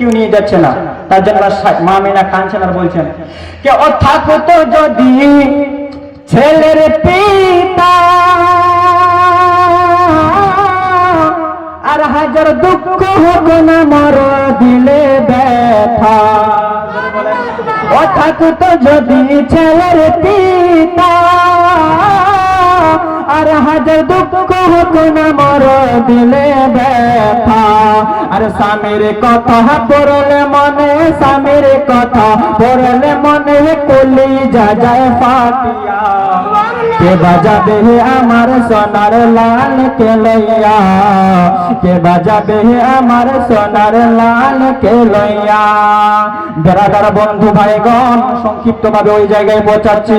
কেউ নিয়ে যাচ্ছে না। তার জন্য মা মিনা কাঁদছেন আর বলছেন, কে ও যদি ছেলের পিতা আর হাজার দুঃখ হোক না মর দিলে ব্যথা। ও থাকতো যদি ছেলের পিতা আর হাজার দুঃখ হোক না মর দিলে ব্যথা। আর স্বামীর কথা পড়লে মনে, স্বামীর কথা পড়লে মনে কলি যা যায় কে বাজাবে আমার সোনার লাল কে লইয়া কে বাজাবে আমার সোনার লাল কে লইয়া বেড়াদার বন্ধু, ভাইগণ সংক্ষিপ্ত ভাবে ওই জায়গায় পৌঁছাচ্ছি।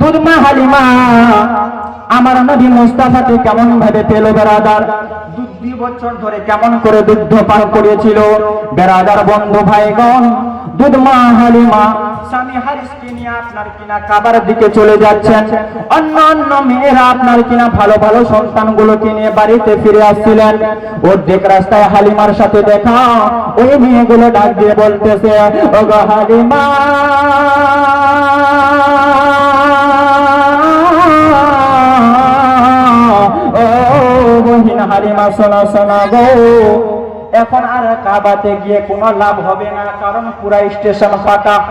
দুধমা, হালিমা, আমার নবী মুস্তাফাকে কেমন ভাবে পেল বেড়াদার? দুই বছর ধরে কেমন করে দুগ্ধ পান বেড়াদার বন্ধু ভাইগণ, দুধমা, হালিমা, স্বামী আপনার কিনা কাবার দিকে চলে যাচ্ছেন। অন্য অন্য মেয়েরা আপনার কিনা ভালো ভালো নিয়ে বাড়িতে ফিরে আসছিলেন। অর্ধেক রাস্তায় হালিমার সাথে দেখা, ওই মেয়েগুলো ডাক দিয়ে বলতেছে ও গো হালিমা! গো। এখন আর কাবাতে গিয়ে কোনো লাভ হবে না, কারণ পুরা স্টেশন ফাঁকা।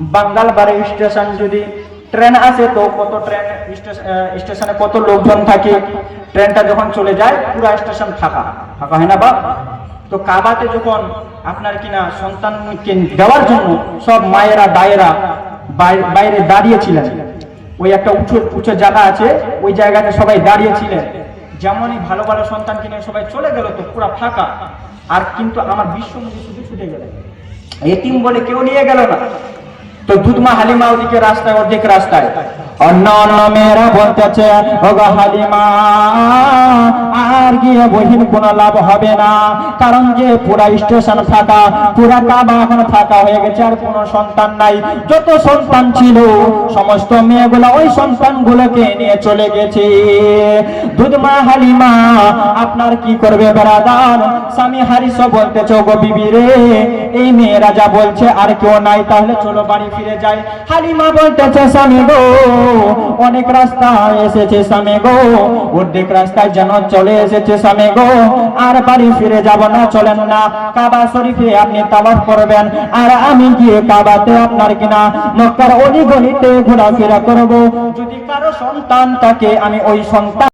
বাঙ্গাল বাড়ি স্টেশন যদি ট্রেন আসে তো কত ট্রেন স্টেশনে কত লোকজন থাকে? ট্রেনটা যখন চলে যায়, পুরা স্টেশন ফাঁকা। ফাঁকা হয় না বা? তো কাবাতে যখন আপনার কিনা সন্তানকে দেওয়ার জন্য সব মায়েরা, দায়েরা বাই- বাইরে দাঁড়িয়েছিলেন। ওই একটা উঁচু উঁচু জায়গা আছে, ওই জায়গাতে সবাই দাঁড়িয়েছিলেন। যেমনই ভালো ভালো সন্তান কিনে সবাই চলে গেল তো পুরা ফাঁকা। আর কিন্তু আমার বিশ্বমুখী শুধু ছুটে গেল। এতিম বলে কেউ নিয়ে গেল না। তো দুধমা হালিমা ওদিকে রাস্তায়, অর্ধেক রাস্তায়। অন্য অন্য মেয়েরা বলতেছে, ওগো হালিমা গিয়ে বহিন কোনো লাভ হবে না। কারণ যে পুরা স্টেশন ফাঁকা, পুরা কাবা এখন ফাঁকা হয়ে গেছে, আর কোনো সন্তান নাই। যত সন্তান ছিল, সমস্ত মেয়েগুলো ওই সন্তানগুলোকে নিয়ে চলে গেছে। দুধমা হালিমা আপনার কি করবে বেড়াদার? স্বামী হারিস বলতেছে, ওগো বিবি রে, এই মেয়েরা যা বলছে আর কেউ নাই, তাহলে চলো বাড়ি ফিরে যাই। হালিমা বলতেছে, স্বামী গো, অনেক রাস্তা এসেছে স্বামী গো, অর্ধেক রাস্তায় যেন চলে এসেছে। স্বামী গো, আর বাড়ি ফিরে যাব না, চলেন না। কাবা শরীফে আপনি তাওয়াফ করবেন। আর আমি গিয়ে কাবাতে আপনার কিনা মক্কার অলি গলিতে ঘোরাফেরা করব। যদি কারও সন্তান থাকে, আমি ওই সন্তান